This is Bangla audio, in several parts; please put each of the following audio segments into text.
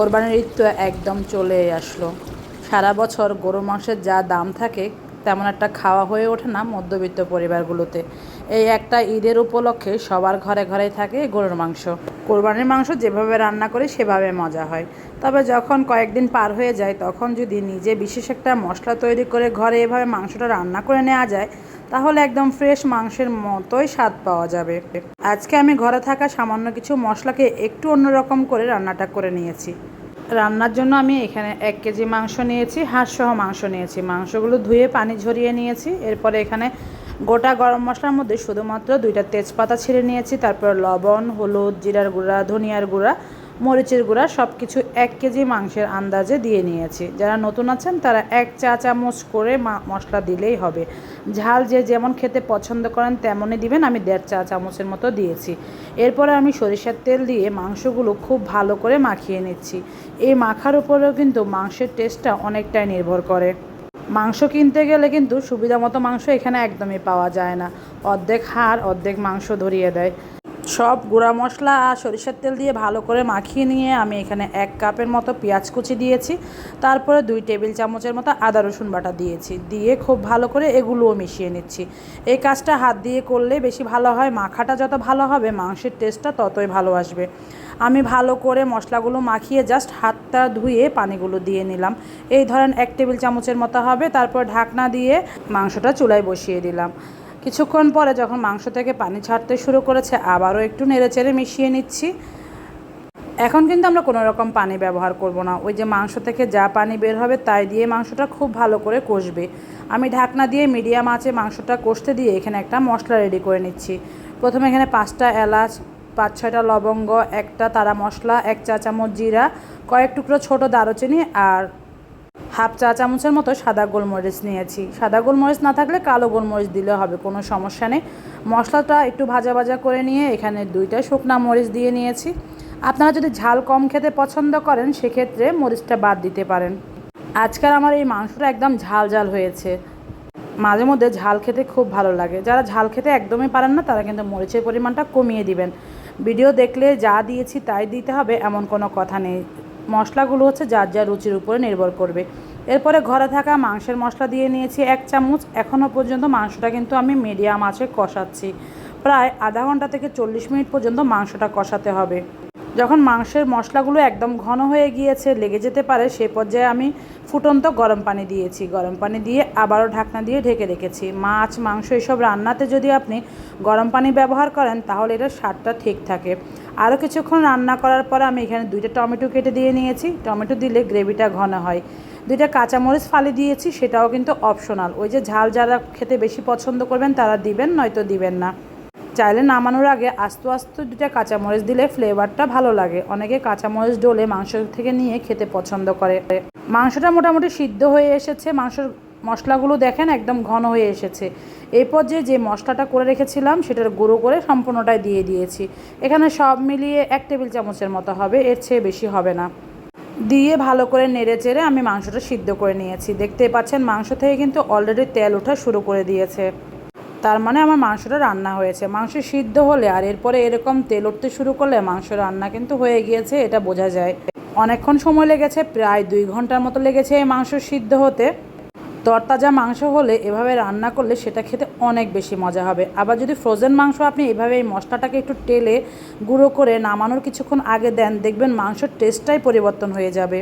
কোরবানির ঈদ তো একদম চলে আসলো। সারা বছর গরু মাংসের যা দাম থাকে তেমন একটা খাওয়া হয়ে ওঠে না মধ্যবিত্ত পরিবারগুলোতে। এই একটা ঈদের উপলক্ষে সবার ঘরে ঘরে থাকে গরুর মাংস। কোরবানির মাংস যেভাবে রান্না করি সেভাবে মজা হয়। তবে যখন কয়েকদিন পার হয়ে যায়, তখন যদি নিজে বিশেষ একটা মশলা তৈরি করে ঘরে এভাবে মাংসটা রান্না করে নেওয়া যায়, তাহলে একদম ফ্রেশ মাংসের মতোই স্বাদ পাওয়া যাবে। আজকে আমি ঘরে থাকা সামান্য কিছু মশলাকে একটু অন্যরকম করে রান্নাটা করে নিয়েছি। রান্নার জন্য আমি এখানে এক কেজি মাংস নিয়েছি, হাঁসসহ মাংস নিয়েছি। মাংসগুলো ধুয়ে পানি ঝরিয়ে নিয়েছি। এরপরে এখানে গোটা গরম মশলার মধ্যে শুধুমাত্র দুইটা তেজপাতা ছিঁড়ে নিয়েছি, তারপর লবণ, হলুদ, জিরার গুঁড়া, ধনিয়ার গুঁড়া মরিচের গুঁড়া সব কিছু এক কেজি মাংসের আন্দাজে দিয়ে নিয়েছি। যারা নতুন আছেন, তারা এক চা চামচ করে মশলা দিলেই হবে। ঝাল যে যেমন খেতে পছন্দ করেন, তেমনই দিবেন। আমি দেড় চা চামচের মতো দিয়েছি। এরপরে আমি সরিষার তেল দিয়ে মাংসগুলো খুব ভালো করে মাখিয়ে নিচ্ছি। এই মাখার উপরেও কিন্তু মাংসের টেস্টটা অনেকটাই নির্ভর করে। মাংস কিনতে গেলে কিন্তু সুবিধা মতো মাংস এখানে একদমই পাওয়া যায় না। অর্ধেক হাড়, অর্ধেক মাংস ধরিয়ে দেয়। সব গুঁড়া মশলা আর সরিষার তেল দিয়ে ভালো করে মাখিয়ে নিয়ে আমি এখানে এক কাপের মতো পেঁয়াজ কুচি দিয়েছি। তারপরে দুই টেবিল চামচের মতো আদা, রসুন বাটা দিয়েছি। দিয়ে খুব ভালো করে এগুলোও মিশিয়ে নিচ্ছি। এই কাজটা হাত দিয়ে করলে বেশি ভালো হয়, মাখাটা যত ভালো হবে, মাংসের টেস্টটা ততই ভালো আসবে। আমি ভালো করে মশলাগুলো মাখিয়ে জাস্ট হাতটা ধুয়ে পানিগুলো দিয়ে নিলাম। এই ধরেন এক টেবিল চামচের মতো হবে, তারপর ঢাকনা দিয়ে মাংসটা চুলায় বসিয়ে দিলাম। কিছুক্ষণ পরে যখন মাংস থেকে পানি ছাড়তে শুরু করেছে, আবারও একটু নেড়েচেড়ে মিশিয়ে নিচ্ছি। এখন কিন্তু আমরা কোনো রকম পানি ব্যবহার করব না। ওই যে মাংস থেকে যা পানি বের হবে, তাই দিয়ে মাংসটা খুব ভালো করে কষবে। আমি ঢাকনা দিয়ে মিডিয়াম আঁচে মাংসটা কষতে দিয়ে এখানে একটা মশলা রেডি করে নিচ্ছি। প্রথমে এখানে পাঁচটা এলাচ, পাঁচ ছয়টা লবঙ্গ, একটা তারা মশলা, এক চা চামচ জিরা, কয়েক টুকরো ছোটো দারুচিনি আর হাফ চা চামচের মতো সাদা গোলমরিচ নিয়েছি। সাদা গোলমরিচ না থাকলে কালো গোলমরিচ দিলে হবে, কোনো সমস্যা নেই। মশলাটা একটু ভাজা ভাজা করে নিয়ে এখানে দুইটা শুকনা মরিচ দিয়ে নিয়েছি। আপনারা যদি ঝাল কম খেতে পছন্দ করেন, সেক্ষেত্রে মরিচটা বাদ দিতে পারেন। আজকাল আমার এই মাংসটা একদম ঝাল ঝাল হয়েছে। মাঝে মধ্যে ঝাল খেতে খুব ভালো লাগে। যারা ঝাল খেতে একদমই পারেন না, তারা কিন্তু মরিচের পরিমাণটা কমিয়ে দিবেন। ভিডিও দেখলে যা দিয়েছি তাই দিতে হবে, এমন কোনো কথা নেই। মশলাগুলো হচ্ছে যার যার রুচির উপরে নির্ভর করবে। এরপরে ঘরে থাকা মাংসের মশলা দিয়ে নিয়েছি এক চামচ। এখনও পর্যন্ত মাংসটা কিন্তু আমি মিডিয়াম আঁচে কষাচ্ছি। প্রায় আধা ঘণ্টা থেকে চল্লিশ মিনিট পর্যন্ত মাংসটা কষাতে হবে। যখন মাংসের মশলাগুলো একদম ঘন হয়ে গিয়েছে, লেগে যেতে পারে, সে পর্যায়ে আমি ফুটন্ত গরম পানি দিয়েছি। গরম পানি দিয়ে আবারও ঢাকনা দিয়ে ঢেকে রেখেছি। মাছ, মাংস, এসব রান্নাতে যদি আপনি গরম পানি ব্যবহার করেন, তাহলে এটার স্বাদটা ঠিক থাকে। আরও কিছুক্ষণ রান্না করার পর আমি এখানে দুইটা টমেটো কেটে দিয়ে নিয়েছি। টমেটো দিলে গ্রেভিটা ঘন হয়। দুইটা কাঁচামরিচ ফালি দিয়েছি, সেটাও কিন্তু অপশনাল ওই যে ঝাল যারা খেতে বেশি পছন্দ করবেন, তারা দিবেন, নয়তো দিবেন না। চাইলে নামানোর আগে আস্তে আস্তে দুটা কাঁচামরিচ দিলে ফ্লেভারটা ভালো লাগে। অনেকে কাঁচামরিচ ডলে মাংস থেকে নিয়ে খেতে পছন্দ করে। মাংসটা মোটামুটি সিদ্ধ হয়ে এসেছে। মাংসর মশলাগুলো দেখেন একদম ঘন হয়ে এসেছে। এই পর্যায়ে যে মশলাটা করে রেখেছিলাম, সেটার গুঁড়ো করে সম্পূর্ণটাই দিয়ে দিয়েছি। এখানে সব মিলিয়ে এক টেবিল চামচের মতো হবে, এর চেয়ে বেশি হবে না। দিয়ে ভালো করে নেড়ে চেড়ে আমি মাংসটা সিদ্ধ করে নিয়েছি। দেখতে পাচ্ছেন, মাংস থেকে কিন্তু অলরেডি তেল ওঠা শুরু করে দিয়েছে। তার মানে আমার মাংসটা রান্না হয়েছে। মাংস সিদ্ধ হলে আর এরপরে এরকম তেল উঠতে শুরু করলে মাংস রান্না কিন্তু হয়ে গিয়েছে, এটা বোঝা যায়। অনেকক্ষণ সময় লেগেছে, প্রায় দুই ঘণ্টার মতো লেগেছে এই মাংস সিদ্ধ হতে। তরতাজা মাংস হলে এভাবে রান্না করলে সেটা খেতে অনেক বেশি মজা হবে। আবার যদি ফ্রোজেন মাংস আপনি এভাবে এই মশলাটাকে একটু টেলে গুঁড়ো করে নামানোর কিছুক্ষণ আগে দেন, দেখবেন মাংসের টেস্টটাই পরিবর্তন হয়ে যাবে।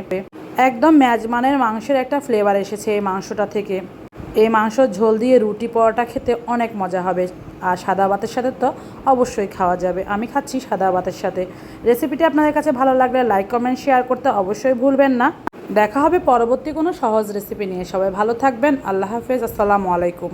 একদম ম্যাজমানের মাংসের একটা ফ্লেভার এসেছে এই মাংসটা থেকে। এই মাংস ঝোল দিয়ে রুটি পরোটা খেতে অনেক মজা হবে। আর সাদা ভাতের সাথে তো অবশ্যই খাওয়া যাবে। আমি খাচ্ছি সাদা ভাতের সাথে। রেসিপিটি আপনাদের কাছে ভালো লাগলে লাইক কমেন্ট শেয়ার করতে অবশ্যই ভুলবেন না। দেখা হবে পরবর্তী কোনো সহজ রেসিপি নিয়ে। সবাই ভালো থাকবেন। আল্লাহ হাফেজ। আসসালামু আলাইকুম।